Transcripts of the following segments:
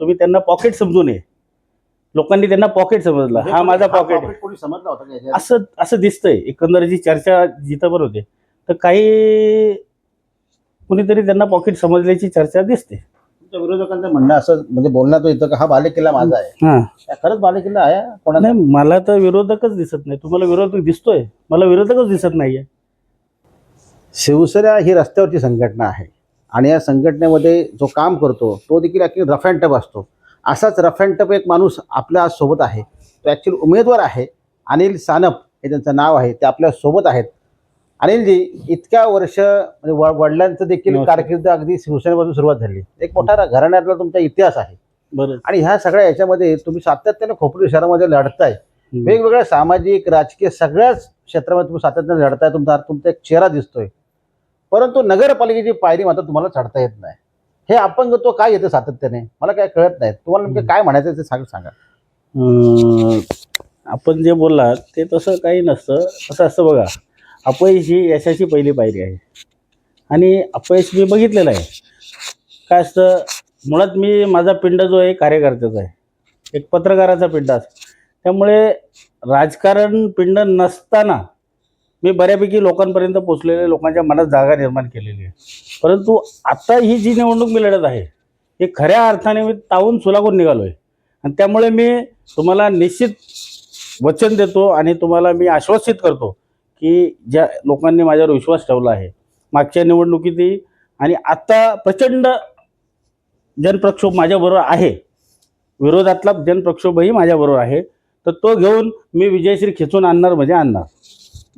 तुम्ही त्यांना पॉकेट समजू नये. लोकांनी त्यांना पॉकेट समजला. हा माझा पॉकेट कोणी समजला होता का याच्यात? असं असं दिसतंय. एकंदर जी चर्चा जिथं पण होते तर काही कुणीतरी त्यांना पॉकेट समजल्याची चर्चा दिसते. तुमच्या विरोधकांचं म्हणणं असं म्हणजे बोलण्यात येतं का हा बालेकिल्ला माझा आहे. हा. खरंच बालेकिल्ला आहे कोणाचा? नाही मला तर विरोधकच दिसत नाही. तुम्हाला विरोधक दिसतोय? मला विरोधकच दिसत नाहीये. शिवसेना ही रस्त्यावरची संघटना आहे. आणि या संघटनेमध्ये जो काम करतो तो देखील ॲक्च्युली रफ अँड टफ असतो. असाच रफ अँड टफ एक माणूस आपल्या आज सोबत आहे. तो ॲक्च्युली उमेदवार आहे. अनिल सानप हे त्यांचं नाव आहे. ते आपल्यासोबत आहेत. अनिलजी इतक्या वर्ष म्हणजे व- वडिलांचं देखील. कारकीर्द अगदी शिवसेनेपासून सुरुवात झाली. एक मोठा घराण्यातला तुमचा इतिहास आहे. बरं आणि ह्या सगळ्या याच्यामध्ये तुम्ही सातत्याने खोपोली शहरामध्ये लढताय. वेगवेगळ्या सामाजिक राजकीय सगळ्याच क्षेत्रामध्ये तुम्ही सातत्याने लढताय. तुमचा तुमचा एक चेहरा दिसतोय. परंतु नगरपालिकेची पायरी मात्र तुम्हाला चढता येत नाही. हे अपंगत्व काय येतं सातत्याने? मला काय कळत नाही तुम्हाला नेमकं काय म्हणायचं ते सांग सांगा. अं, आपण जे बोललात ते तसं काही नसतं. असं असतं बघा. अपयश ही यशाची पहिली पायरी आहे. आणि अपयश मी बघितलेलं आहे. काय असतं? मुळात मी माझा पिंड जो आहे कार्यकर्त्याचा आहे. एक पत्रकाराचा पिंड असतो. त्यामुळे राजकारण पिंड नसताना मी बऱ्यापैकी लोकांपर्यंत पोचलेले लोकांच्या मनात जागा निर्माण केलेली आहे. परंतु आता ही जी निवडणूक मी लढत आहे हे खऱ्या अर्थाने मी तावून सुलागून निघालो आहे आणि त्यामुळे मी तुम्हाला निश्चित वचन देतो आणि तुम्हाला मी आश्वासित करतो की ज्या लोकांनी माझ्यावर विश्वास ठेवला आहे मागच्या निवडणुकीतही आणि आत्ता प्रचंड जनप्रक्षोभ माझ्याबरोबर आहे. विरोधातला जनप्रक्षोभही माझ्याबरोबर आहे. तर तो घेऊन मी विजयश्री खेचून आणणार म्हणजे आणणार.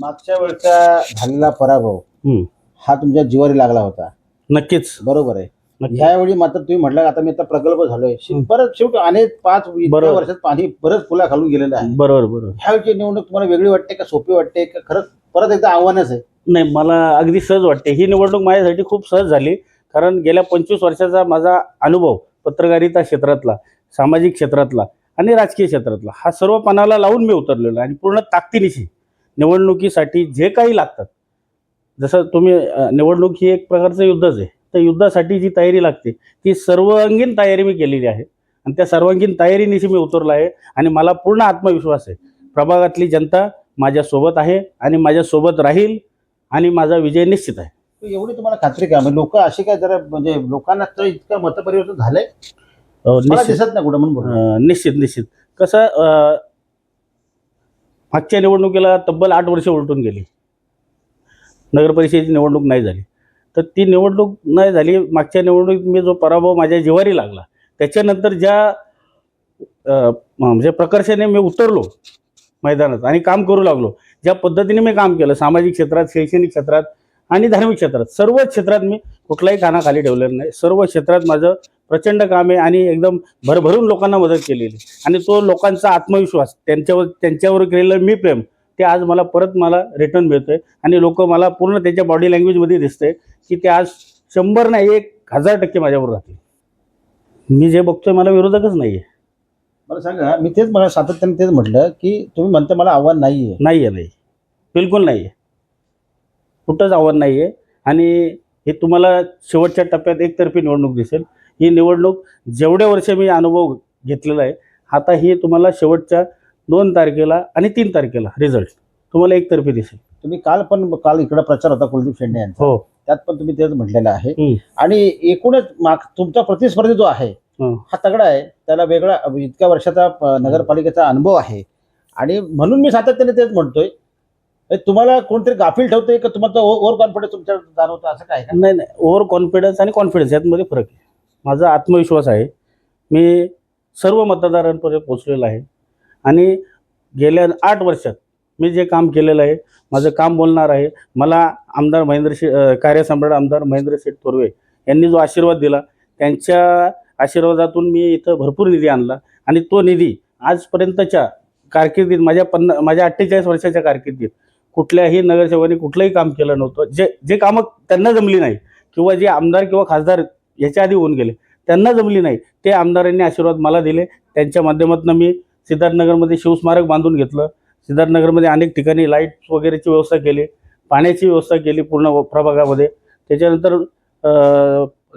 मागच्या वेळचा झालेला पराभव हम्म. हा तुमच्या जिवारी लागला होता. नक्कीच. बरोबर आहे. नक्की. ह्यावेळी मात्र तुम्ही म्हटलं आता मी आता प्रकल्प झालोय. शे- हं. परत शेवटी अनेक पाच इतक्या बरोबर. वर्षात पाणी परत फुला खालून गेलेलं आहे. बरोबर बरोबर. ह्यावेळची निवडणूक तुम्हाला वेगळी वाटते का सोपी वाटते का? खरंच परत एकदा आव्हानच आहे. नाही मला अगदी सहज वाटते. ही निवडणूक माझ्यासाठी खूप सहज झाली. कारण गेल्या पंचवीस वर्षाचा माझा अनुभव पत्रकारिता क्षेत्रातला सामाजिक क्षेत्रातला आणि राजकीय क्षेत्रातला हा सर्व पणाला लावून मी उतरलेलो आहे आणि पूर्ण ताकदीनिशी. निवडणुकीसाठी जे काही लागतात. जसं तुम्ही निवडणूक ही एक प्रकारचं युद्धच आहे. तर युद्धासाठी जी तयारी लागते ती सर्वांगीण तयारी मी केलेली आहे. आणि त्या सर्वांगीण तयारीनिशी मी उतरलो आहे आणि मला पूर्ण आत्मविश्वास आहे. प्रभागातली जनता माझ्यासोबत आहे आणि माझ्यासोबत राहील आणि माझा विजय निश्चित आहे. एवढी तुम्हाला खात्री का? म्हणजे लोक अशी काय जरा म्हणजे लोकांना तर इतकं मतपरिवर्तन झालंय? दिसत नाही कुठं म्हणून निश्चित निश्चित. कसं मागच्या निवडणुकीला तब्बल आठ वर्ष उलटून गेली. नगरपरिषदेची निवडणूक नाही झाली. तर ती निवडणूक नाही झाली. मागच्या निवडणुकीत मी जो पराभव माझ्या जिवारी लागला त्याच्यानंतर ज्या म्हणजे प्रकर्षाने मी उतरलो मैदानात आणि काम करू लागलो ज्या पद्धतीने मी काम केलं सामाजिक क्षेत्रात शैक्षणिक क्षेत्रात आणि धार्मिक क्षेत्रात. सर्व क्षेत्रात मी कुठलाही कानाखाली ठेवलेलं नाही. सर्व क्षेत्रात माझं प्रचंड काम आहे आणि एकदम भरभरून लोकांना मदत केलेली आणि तो लोकांचा आत्मविश्वास त्यांच्यावर त्यांच्यावर केलेलं मी प्रेम ते आज मला परत मला रिटर्न मिळतंय. आणि लोक मला पूर्ण त्यांच्या बॉडी लँग्वेजमध्ये दिसतंय की ते आज शंभर नाही एक हजार टक्के माझ्याबरोबर राहतील मी जे बघतोय मला विरोधकच नाही आहे मला सांगा मी तेच मला सातत्याने तेच म्हटलं की तुम्ही म्हणता मला आव्हान नाहीये. नाही आहे नाही बिलकुल नाही आहे कुठंच आव्हान नाही आहे आणि हे तुम्हाला शेवटच्या टप्प्यात एकतर्फी निवडणूक दिसेल. ही निवडणूक जेवढ्या वर्ष मी अनुभव घेतलेला आहे आता ही तुम्हाला शेवटच्या दोन तारखेला आणि तीन तारखेला रिझल्ट तुम्हाला एकतर्फी दिसेल. तुम्ही काल पण काल इकडे प्रचार होता कुलदीप शेंडे यांचा. हो. त्यात पण तुम्ही तेच म्हटलेलं आहे. आणि एकूणच माग तुमचा प्रतिस्पर्धी जो आहे हं. हा तगडा आहे. त्याला वेगळा इतक्या वर्षाचा नगरपालिकेचा अनुभव आहे. आणि म्हणून मी सातत्याने तेच म्हणतोय तुम्हाला कोणतरी गाफील ठेवते का? तुम्हाला ओव्हर कॉन्फिडन्स तुमच्या जाणवतो असं काय का? नाही नाही. ओव्हर कॉन्फिडन्स आणि कॉन्फिडन्स यातमध्ये फरक आहे. माझा आत्मविश्वास आहे. मी सर्व मतदारांपर्यंत पोचलेलो आहे. आणि गेल्या आठ वर्षात मी जे काम केलेलं आहे माझं काम बोलणार आहे मला आमदार महेंद्र शे कार्यसम्राट आमदार महेंद्र शेठ थोरवे यांनी जो आशीर्वाद दिला त्यांच्या आशीर्वादातून मी इथं भरपूर निधी आणला. आणि तो निधी आजपर्यंतच्या कारकिर्दीत माझ्या पन्ना माझ्या अठ्ठेचाळीस वर्षाच्या कारकिर्दीत कुठल्याही नगरसेवकाने कुठलंही काम केलं नव्हतं. जे जे कामं त्यांना जमली नाही किंवा जे आमदार किंवा खासदार याच्या आधी होऊन गेले त्यांना जमली नाही ते आमदारांनी आशीर्वाद मला दिले. त्यांच्या माध्यमातून मी सिद्धार्थनगरमध्ये शिवस्मारक बांधून घेतलं. सिद्धार्थनगरमध्ये अनेक ठिकाणी लाईट्स वगैरेची व्यवस्था केली पाण्याची व्यवस्था केली पूर्ण प्रभागामध्ये. त्याच्यानंतर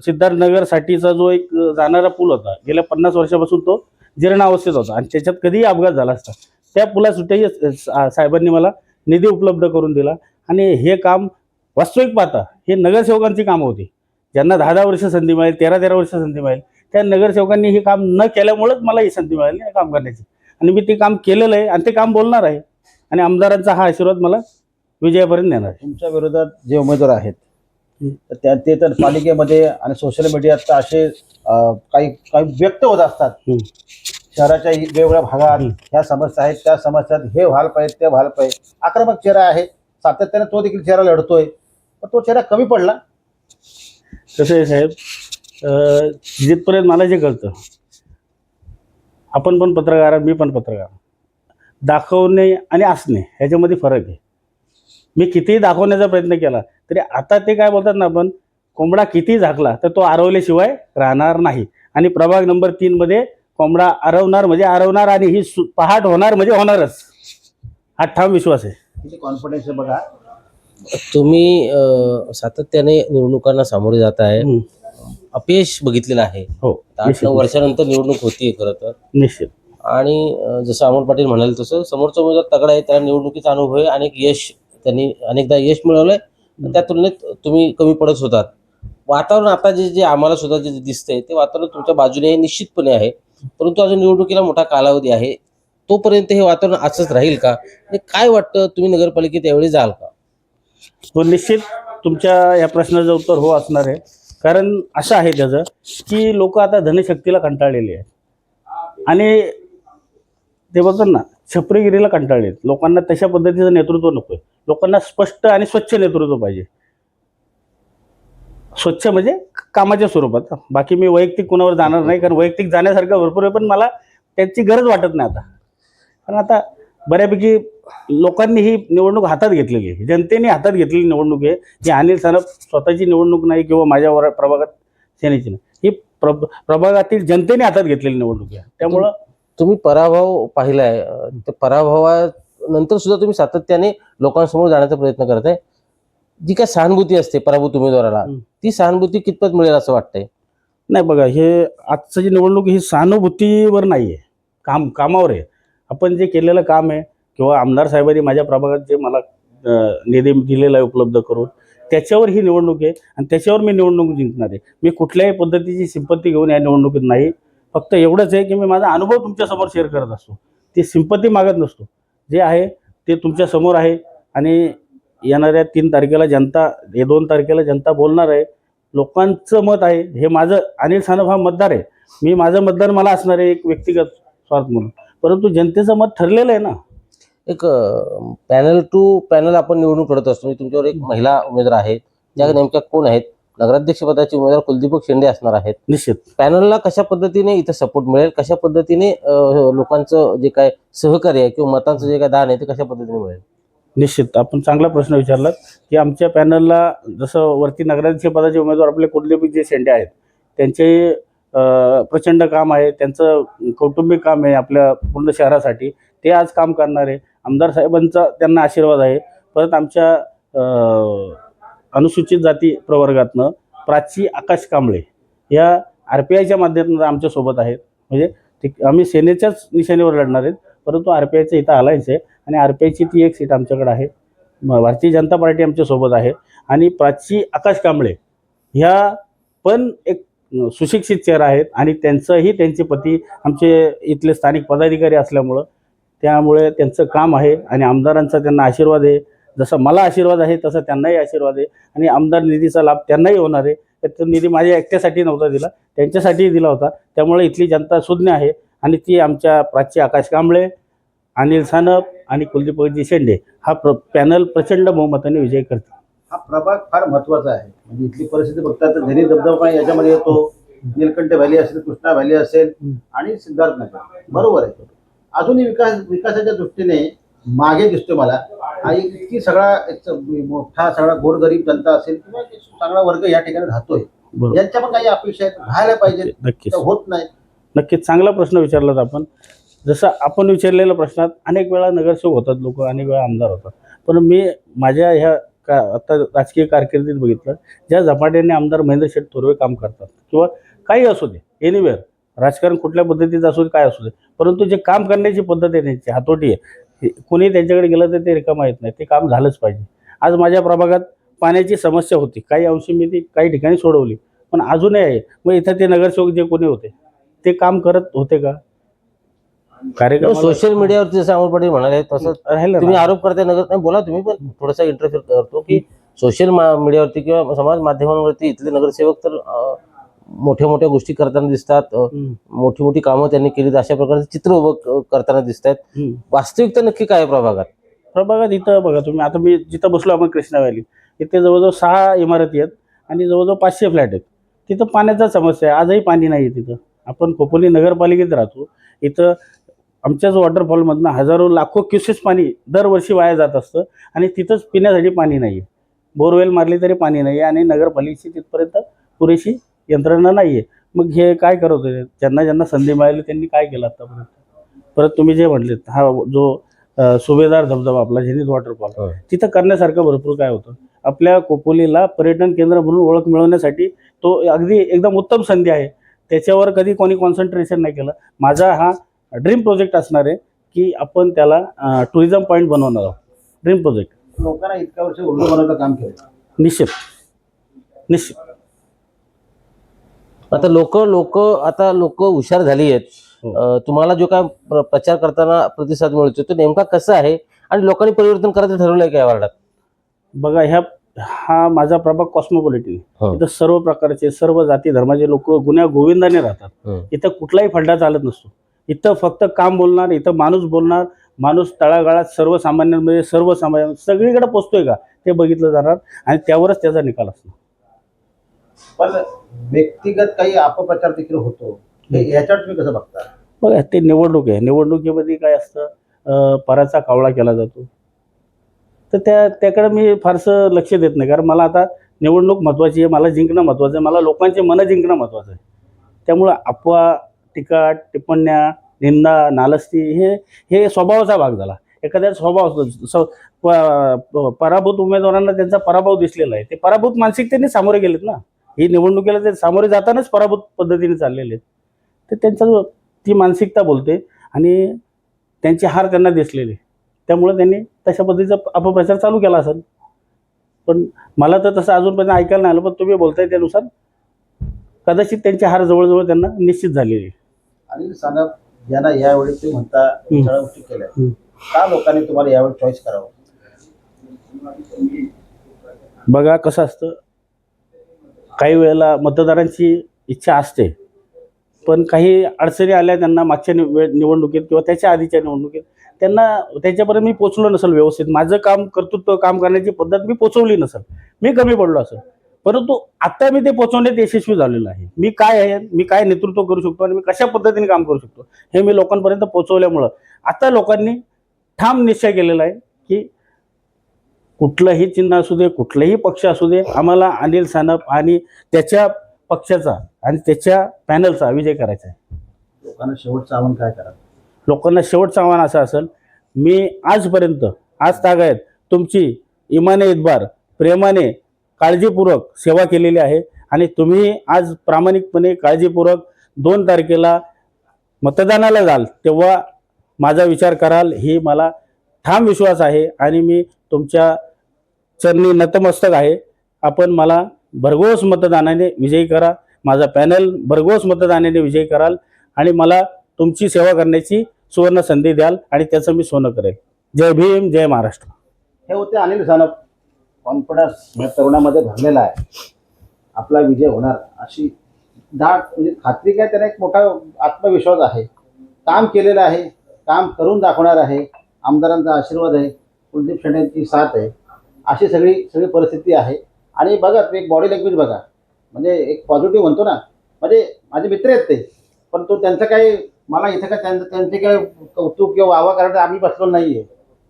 सिद्धार्थनगरसाठीचा जो एक जाणारा पूल होता गेल्या पन्नास वर्षापासून तो जीर्णावस्थेत होता आणि त्याच्यात कधीही अपघात झाला असता. त्या पुलासुद्धाही सा- साहेबांनी मला निधी उपलब्ध करून दिला. आणि हे काम वास्तविक पाहता हे नगरसेवकांची कामं होती. ज्यांना दहा दहा वर्ष संधी मिळेल तेरा तेरा वर्ष संधी मिळेल त्या नगरसेवकांनी हे काम न केल्यामुळेच मला ही संधी मिळाली हे काम करण्याची. आणि मी ते काम केलेलं आहे आणि ते काम बोलणार आहे. आणि आमदारांचा हा आशीर्वाद मला विजयापर्यंत नेणार आहे. तुमच्या विरोधात जे उमेदवार आहेत. तर त्या ते तर पालिकेमध्ये आणि सोशल मीडियात असे काही काही व्यक्त होत असतात. शहराच्या वेगवेगळ्या भागात ह्या समस्या आहेत. त्या समस्यात हे व्हायला पाहिजे ते व्हायला पाहिजे. आक्रमक चेहरा आहे. सातत्याने तो देखील चेहरा लढतोय. पण तो चेहरा कमी पडला. कसं आहे साहेब जिथपर्यंत मला जे कळतं आपण पण पत्रकार मी पण पत्रकार दाखवणे आणि असणे ह्याच्यामध्ये फरक आहे. मी कितीही दाखवण्याचा प्रयत्न केला तरी आता ते काय बोलतात ना आपण कोंबडा किती झाकला तर तो आरवल्याशिवाय राहणार नाही. आणि प्रभाग नंबर तीनमध्ये कोंबडा आरवणार म्हणजे आरवणार आणि ही सु- पहाट होणार म्हणजे होणारच. हा ठाम विश्वास आहे. किती कॉन्फिडन्स आहे बघा. तुम्ही अ, सातत्याने निवडणुकांना सामोरे जात आहे. हं. अपयश बघितलेलं आहे. हो आठ निश्चित नऊ वर्षानंतर निवडणूक होतीये खरं तर. निश्चित. आणि अ, जसं अमोल पाटील म्हणाले तसं समोरचा उमेदवार तगडा आहे त्याला निवडणुकीचा अनुभव आहे अनेक यश त्यांनी अनेकदा यश मिळवलंय. पण त्या तुलनेत तुम्ही कमी पडत होतात. वातावरण आता जे जे आम्हाला सुद्धा जे दिसतंय ते वातावरण तुमच्या बाजूने निश्चितपणे आहे. परंतु अजून निवडणुकीला मोठा कालावधी आहे. तोपर्यंत हे वातावरण असंच राहील का? आणि काय वाटतं? तुम्ही नगरपालिकेत यावेळी जाल का? तो निश्चित तुमच्या या प्रश्नाचं उत्तर हो असणार आहे. कारण असं आहे त्याचं की लोक आता धनशक्तीला कंटाळलेली आहेत. आणि ते बघतात ना छपरीगिरीला कंटाळलेत. आहेत लोकांना तशा पद्धतीचं नेतृत्व नको आहे लोकांना स्पष्ट आणि स्वच्छ नेतृत्व पाहिजे. स्वच्छ म्हणजे कामाच्या स्वरूपात. बाकी मी वैयक्तिक कुणावर जाणार नाही कारण वैयक्तिक जाण्यासारखं भरपूर आहे पण मला त्याची गरज वाटत नाही आता. कारण आता बऱ्यापैकी लोकांनी ही निवडणूक हातात घेतलेली आहे. जनतेने हातात घेतलेली निवडणूक आहे. जी अनिल सानप स्वतःची निवडणूक नाही किंवा माझ्या वर प्रभागात सेनेची नाही. ही प्रभ प्रभागातील जनतेने हातात घेतलेली निवडणूक आहे. त्यामुळं तुम्ही पराभव पाहिलाय. त्या पराभवानंतर सुद्धा तुम्ही सातत्याने लोकांसमोर जाण्याचा प्रयत्न करत आहे जी काय सहानुभूती असते पराभूत उमेदवाराला. ती सहानुभूती कितपत मिळेल असं वाटतंय? नाही बघा हे आजचं जी निवडणूक ही सहानुभूतीवर नाही आहे. काम कामावर आहे. आपण जे केलेलं काम आहे किंवा आमदार साहेबांनी माझ्या प्रभागात जे मला निधी दिलेला आहे उपलब्ध करून त्याच्यावर ही निवडणूक आहे आणि त्याच्यावर मी निवडणूक जिंकणार आहे. मी कुठल्याही पद्धतीची सिंपत्ती घेऊन या निवडणुकीत नाही. फक्त एवढंच आहे की मी माझा अनुभव तुमच्यासमोर शेअर करत असतो. ती सिंपत्ती मागत नसतो. जे आहे ते तुमच्यासमोर आहे आणि येणाऱ्या तीन तारखेला जनता हे दोन तारखेला जनता बोलणार आहे. लोकांचं मत आहे हे माझं अनिल सानप हा मतदार आहे. मी माझं मतदार मला असणार आहे एक व्यक्तिगत स्वार्थ म्हणून. परंतु जनतेचं मत ठरलेलं आहे ना. एक पॅनल टू पॅनल आपण निवडणूक करत असतो. म्हणजे तुमच्यावर एक महिला उमेदवार आहेत ज्या नेमक्या कोण आहेत? नगराध्यक्ष पदाचे उमेदवार कुलदीपक शेंडे असणार आहेत. निश्चित. पॅनलला कशा पद्धतीने इथं सपोर्ट मिळेल? कशा पद्धतीने लोकांचं जे काय सहकार्य आहे किंवा मतांचं जे काय दान आहे ते कशा पद्धतीने मिळेल? निश्चित. आपण चांगला प्रश्न विचारलात की आमच्या पॅनलला जसं वरती नगराध्यक्ष पदाचे उमेदवार आपले कुठले जे शेंडे आहेत त्यांचे प्रचंड काम आहे त्यांचं कौटुंबिक काम आहे आपल्या पूर्ण शहरासाठी ते आज काम करणार आहे. आमदार साहेबांचा त्यांना आशीर्वाद आहे. परत आमच्या अनुसूचित जाती प्रवर्गातनं प्राची आकाश कांबळे या आर पी आयच्या माध्यमातून आमच्यासोबत आहेत. म्हणजे ठीक आम्ही सेनेच्याच निशाणीवर लढणार आहेत. परंतु आर पी आयचं इथं अलायन्स आहे आणि आर पी आयची ती एक सीट आमच्याकडे आहे. भारतीय जनता पार्टी आमच्यासोबत आहे. आणि प्राची आकाश कांबळे ह्या पण एक सुशिक्षित चेहरा आहेत आणि त्यांचंही त्यांचे पती आमचे इथले स्थानिक पदाधिकारी असल्यामुळं त्यामुळे त्यांचं काम आहे आणि आमदारांचा त्यांना आशीर्वाद आहे. जसं मला आशीर्वाद आहे तसा त्यांनाही आशीर्वाद आहे आणि आमदार निधीचा लाभ त्यांनाही होणार आहे. तर तो निधी माझ्या एकट्यासाठी नव्हता दिला त्यांच्यासाठीही दिला होता. त्यामुळे इथली जनता सुज्ञ आहे. आणि ती आमच्या प्राची आकाश कांबळे अनिल सानप आणि कुलदीपजी शेंडे हा प्र पॅनल प्रचंड बहुमताने विजय करते हा प्रभाग फार महत्त्वाचा आहे. म्हणजे इथली परिस्थिती बघता तर झरी धबधबा याच्यामध्ये येतो. निलकंठ व्हॅली असेल कृष्णा व्हॅली असेल. आणि सिद्धार्थनगर बरोबर आहे. अजूनही विकास विकासाच्या दृष्टीने मागे दिसतोय मला. आणि इतकी सगळा एक मोठा सगळा गोरगरीब जनता असेल किंवा सगळा वर्ग या ठिकाणी राहतोय. यांच्या पण काही अपेक्षा आहेत. नक्कीच. तर होत नाही. नक्कीच चांगला प्रश्न विचारलात आपण. जसं आपण विचारलेल्या प्रश्नात अनेक वेळा नगरसेवक होतात लोक अनेक वेळा आमदार होतात. पण मी माझ्या ह्या का आता राजकीय कारकिर्दीत बघितलं ज्या झपाट्याने आमदार महेंद्र शेठ थोरवे काम करतात किंवा काही असू दे एनिवेअर राजकारण कुठल्या पद्धतीचं असू दे काय असू दे परंतु जे काम करण्याची पद्धत आहे त्यांची हातोटी आहे कोणी त्यांच्याकडे गेलं तर ते रिकामा येत नाही ते काम झालंच पाहिजे. आज माझ्या प्रभागात पाण्याची समस्या होती काही अंशी मी ती काही ठिकाणी सोडवली पण अजूनही आहे. मग इथं ते नगरसेवक जे कोणी होते ते काम करत होते का? कार्यक्रम सोशल मीडियावरती जसं अमोल पाटील म्हणाले तसं राहिलं तुम्ही. आरोप करताय नगर नाही बोला तुम्ही पण थोडासा इंटरफिअर करतो की सोशल मीडियावरती किंवा समाज माध्यमांवरती इथले नगरसेवक तर मोठ्या मोठ्या गोष्टी करताना दिसतात मोठी मोठी कामं त्यांनी केली अशा प्रकारचे चित्र उभं करताना दिसत आहेत. वास्तविकता नक्की काय प्रभागात? प्रभागात इथं बघा तुम्ही आता मी जिथं बसलो आपण कृष्णा व्हॅली इथे जवळजवळ सहा इमारती आहेत आणि जवळजवळ पाचशे फ्लॅट आहेत. तिथं पाण्याचा समस्या आहे आजही पाणी नाही आहे तिथं. आपण खोपोली नगरपालिकेत राहतो इथं आमच्याच वॉटरफॉलमधनं हजारो लाखो क्युसेस पाणी दरवर्षी वाया जात असतं आणि तिथंच पिण्यासाठी पाणी नाही आहे बोरवेल मारली तरी पाणी नाही आहे आणि नगरपालिकेची तिथपर्यंत पुरेशी यंत्रणा नाही आहे मग हे काय करत होते? ज्यांना ज्यांना संधी मिळाली त्यांनी काय केलं आतापर्यंत? परत तुम्ही जे म्हटलेत हा जो सुभेदार धबधबा आपला झेनित वॉटरफॉल होय. तिथं करण्यासारखं भरपूर काय होतं? आपल्या कोपोलीला पर्यटन केंद्र म्हणून ओळख मिळवण्यासाठी तो अगदी एकदम उत्तम संधी आहे. त्याच्यावर कधी कोणी कॉन्सन्ट्रेशन नाही केलं. माझा हा ड्रीम प्रोजेक्ट असणार आहे की आपण त्याला टुरिझम पॉईंट बनवणार आहोत. ड्रीम प्रोजेक्ट लोकांना इतक्या वर्ष उर्दू बनवण्याचं काम केलं. निश्चित. निश्चित. आता लोक लोक आता लोक हुशार झाली आहेत. हो. तुम्हाला जो काय प्र- प्रचार करताना प्रतिसाद मिळतो तो नेमका कसा आहे? आणि लोकांनी परिवर्तन करायचं ठरवलंय का या वार्डात? बघा ह्या हा माझा प्रभाग कॉस्मोपॉलिटिन हो. इथं सर्व प्रकारचे सर्व जाती धर्माचे लोक गुन्ह्या गोविंदाने राहतात. इथं कुठलाही फड्डा चालत नसतो. इथं फक्त काम बोलणार इथं माणूस बोलणार माणूस तळागाळात सर्वसामान्यांमध्ये सर्वसामान्य सगळीकडे पोचतोय का? ते बघितलं जाणार आणि त्यावरच त्याचा निकाल असणार. पण व्यक्तिगत काही अपप्रचार देखील होतो. हे याच्यावर तुम्ही कसं बघता? बघा ते निवडणूक आहे. निवडणुकीमध्ये काय असतं? पराचा कावळा केला जातो. तर त्या त्याकडे मी फारसं लक्ष देत नाही. कारण मला आता निवडणूक महत्त्वाची आहे मला जिंकणं महत्त्वाचं आहे मला लोकांचे मनं जिंकणं महत्त्वाचं आहे. त्यामुळं अफवा टीका टिप्पण्या निंदा नालस्ती हे हे स्वभावाचा भाग झाला. एखाद्या स्वभाव स- प- पराभूत उमेदवारांना त्यांचा पराभव दिसलेला आहे. ते पराभूत मानसिकतेने सामोरे गेलेत ना. ही निवडणुकीला ते सामोरे जातानाच पराभूत पद्धतीने चाललेले आहेत. तर त्यांचा ती मानसिकता बोलते आणि त्यांची हार त्यांना दिसलेली त्यामुळं त्यांनी तशा पद्धतीचा अपप्रचार चालू केला असेल. पण मला तर तसं अजूनपर्यंत ऐकायला नाही आलं पण तुम्ही बोलताय त्यानुसार कदाचित त्यांची हार जवळजवळ त्यांना निश्चित झालेली अनिल सानप यांना यावेळी तुम्ही म्हणता गोष्टी केल्या. का लोकांनी तुम्हाला यावेळी चॉईस करावं? बघा कसं असतं. काही वेळेला मतदारांची इच्छा असते. पण काही अडचणी आल्या त्यांना मागच्या निवडणुकीत किंवा त्याच्या आधीच्या निवडणुकीत त्यांना त्याच्यापर्यंत मी पोचलो नसेल व्यवस्थित. माझं काम कर्तृत्व काम करण्याची पद्धत मी पोचवली नसेल. मी कमी पडलो असेल. परंतु आता मी ते पोचवण्यात यशस्वी झालेलो आहे. मी काय आहे? मी काय नेतृत्व करू शकतो आणि मी कशा पद्धतीने काम करू शकतो? हे मी लोकांपर्यंत पोचवल्यामुळं आता लोकांनी ठाम निश्चय केलेला आहे की कुठलंही चिन्ह असू दे कुठलाही पक्ष असू दे आम्हाला अनिल सानप आणि त्याच्या पक्षाचा आणि त्याच्या पॅनलचा विजय करायचा आहे. लोकांना शेवटचं आव्हान काय करा लोकांना शेवटचं आव्हान असं असेल मी आजपर्यंत आज तागायत तुमची इमाने इतबार प्रेमाने काळजीपूर्वक सेवा केलेली आहे आणि तुम्ही आज प्रामाणिकपणे काळजीपूर्वक दोन तारखेला मतदानाला जाल तेव्हा माझा विचार कराल ही मला ठाम विश्वास आहे आणि मी तुमच्या चरणी नतमस्तक आहे. आपण मला भरघोस मतदानाने विजयी करा माझा पॅनल भरघोस मतदानाने विजयी कराल आणि मला तुमची सेवा करण्याची सुवर्ण संधी द्याल आणि त्याचं मी सोनं करेल. जय भीम जय महाराष्ट्र. हे होते अनिल सानप. कॉन्फिडन्स तरुणामध्ये भरलेला आहे. आपला विजय होणार. अशी दाट म्हणजे खात्री काय त्याला एक मोठा आत्मविश्वास आहे. काम केलेलं आहे. काम करून दाखवणार आहे. आमदारांचा आशीर्वाद आहे. कुलदीप शेट्यांची साथ आहे. अशी सगळी सगळी परिस्थिती आहे. आणि बघा तुम्ही एक बॉडी लँग्वेज बघा. म्हणजे एक पॉझिटिव्ह म्हणतो ना. म्हणजे माझे मित्र आहेत ते. पण तो त्यांचं काही मला इथं काय त्यांचं त्यांचे काय कौतुक किंवा वावा करायचं आम्ही बसलो नाही आहे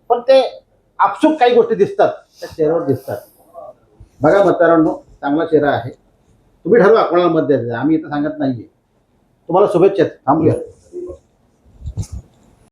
पण ते आपसूक काही गोष्टी दिसतात. त्या चेहऱ्यावर दिसतात. बघा मतदारांनो चांगला चेहरा आहे. तुम्ही ठरवा कोणाला मत द्यायचं. आम्ही इथं सांगत नाहीये. तुम्हाला शुभेच्छा. थांबूया.